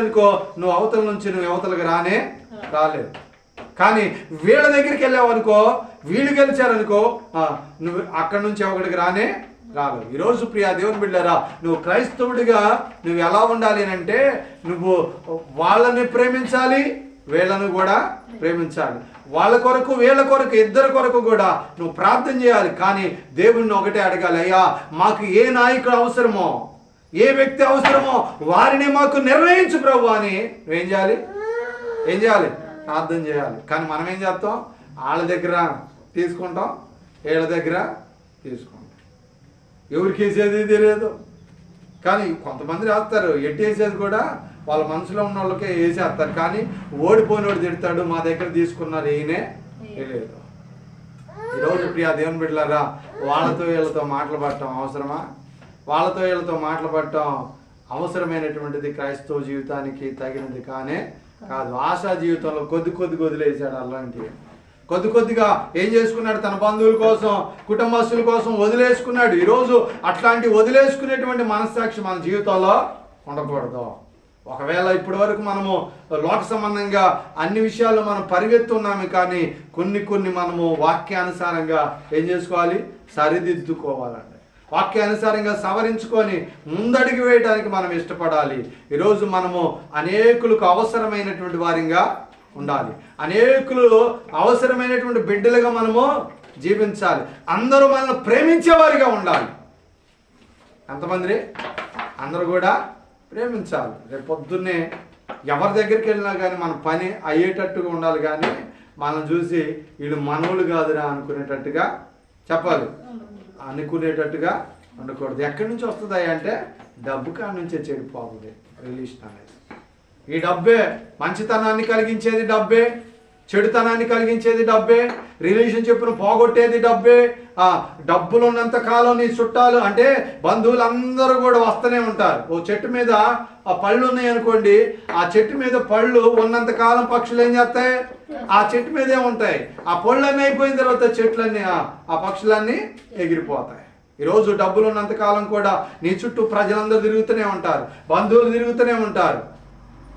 అనుకో నువ్వు అవతల నుంచి నువ్వు అవతలకు రానే రాలేదు. కానీ వీళ్ళ దగ్గరికి వెళ్ళావు అనుకో వీళ్ళు గెలిచారనుకో నువ్వు అక్కడి నుంచి ఒకడికి రానే రాలేదు. ఈరోజు ప్రియా దేవుని బిడ్డారా నువ్వు క్రైస్తవుడిగా నువ్వు ఎలా ఉండాలి అని అంటే నువ్వు వాళ్ళని ప్రేమించాలి వీళ్ళను కూడా ప్రేమించాలి. వాళ్ళ కొరకు వీళ్ళ కొరకు ఇద్దరి కొరకు కూడా నువ్వు ప్రార్థన చేయాలి. కానీ దేవుణ్ణి ఒకటే అడగాలి అయ్యా మాకు ఏ నాయకుడు అవసరమో ఏ వ్యక్తి అవసరమో వారిని మాకు నిర్ణయించు ప్రభు అని ఏం చేయాలి? ఏం చేయాలి? ప్రార్థన చేయాలి. కానీ మనం ఏం చేస్తాం? వాళ్ళ దగ్గర తీసుకుంటాం వీళ్ళ దగ్గర తీసుకుంటాం. ఎవరికి వేసేది తెలియదు. కానీ కొంతమంది రాస్తారు ఎట్టేసేది కూడా వాళ్ళ మనసులో ఉన్న వాళ్ళకే వేసేస్తారు. కానీ ఓడిపోయినోడు తిడతాడు మా దగ్గర తీసుకున్నారు ఈయనే తెలియదు. ఈరోజు ప్రియా దేవుని బిడ్డలారా వాళ్ళతో వీళ్ళతో మాటలు పడటం అవసరమా? వాళ్ళతో వీళ్ళతో మాటలు పడటం అవసరమైనటువంటిది క్రైస్తవ జీవితానికి తగినది కానే కాదు. ఆశా జీవితంలో కొద్ది కొద్ది వదిలేశాడు అలాంటివి కొద్ది కొద్దిగా ఏం చేసుకున్నాడు? తన బంధువుల కోసం కుటుంబస్తుల కోసం వదిలేసుకున్నాడు. ఈరోజు అట్లాంటి వదిలేసుకునేటువంటి మనస్సాక్షి మన జీవితంలో ఉండకూడదు. ఒకవేళ ఇప్పటి వరకు మనము లోక సంబంధంగా అన్ని విషయాలు మనం పరిగెత్తున్నాము కానీ కొన్ని కొన్ని మనము వాక్యానుసారంగా ఏం చేసుకోవాలి? సరిదిద్దుకోవాలండి. వాక్యానుసారంగా సవరించుకొని ముందడుగు వేయడానికి మనం ఇష్టపడాలి. ఈరోజు మనము అనేకులకు అవసరమైనటువంటి వారిగా ఉండాలి. అనేకులు అవసరమైనటువంటి బిడ్డలుగా మనము జీవించాలి. అందరూ మనల్ని ప్రేమించేవారిగా ఉండాలి. ఎంతమంది అందరూ కూడా ప్రేమించాలి. రేపు పొద్దున్నే ఎవరి దగ్గరికి వెళ్ళినా కానీ మన పని అయ్యేటట్టుగా ఉండాలి కానీ మనం చూసి వీళ్ళు మనవులు కాదురా అనుకునేటట్టుగా చెప్పాలి. అనుకునేటట్టుగా ఉండకూడదు. ఎక్కడి నుంచి వస్తుంది అంటే డబ్బు కాడి నుంచే చెడిపోతుంది. రిలీషన్ అనేది ఈ డబ్బే మంచితనాన్ని కలిగించేది డబ్బే చెడుతనాన్ని కలిగించేది డబ్బే రిలేషన్షిప్ను పోగొట్టేది డబ్బే ఆ డబ్బులు ఉన్నంత కాలం నీ చుట్టాలు అంటే బంధువులందరూ కూడా వస్తూనే ఉంటారు. ఓ చెట్టు మీద ఆ పళ్ళు ఉన్నాయి అనుకోండి ఆ చెట్టు మీద పళ్ళు ఉన్నంత కాలం పక్షులు ఏం చేస్తాయి? ఆ చెట్టు మీదే ఉంటాయి. ఆ పొళ్ళన్నీ అయిపోయిన తర్వాత చెట్లన్నీ ఆ- ఆ పక్షులన్నీ ఎగిరిపోతాయి. ఈరోజు డబ్బులు ఉన్నంత కాలం కూడా నీ చుట్టూ ప్రజలందరూ తిరుగుతూనే ఉంటారు. బంధువులు తిరుగుతూనే ఉంటారు.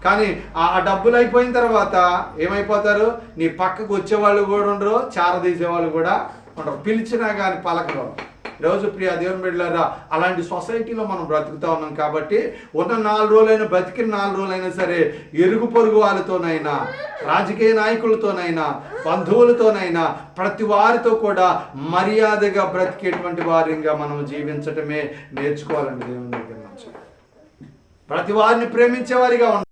కానీ ఆ ఆ డబ్బులు అయిపోయిన తర్వాత ఏమైపోతారు? నీ పక్కకు వచ్చేవాళ్ళు కూడా ఉండరు చారదీసే వాళ్ళు కూడా ఉండరు. పిలిచినా కానీ పలకరు. రోజు ప్రియ దేవుని బిడ్డలారా అలాంటి సొసైటీలో మనం బ్రతుకుతా ఉన్నాం కాబట్టి ఉన్న నాలుగు రోజులైనా బతికిన నాలుగు రోజులైనా సరే ఎరుగు పొరుగు వాళ్ళతోనైనా రాజకీయ నాయకులతోనైనా బంధువులతోనైనా ప్రతి వారితో కూడా మర్యాదగా బ్రతికేటువంటి వారిగా మనం జీవించటమే నేర్చుకోవాలండి దేవుని దగ్గర నుంచి. ప్రతి వారిని ప్రేమించేవారిగా ఉండాలి.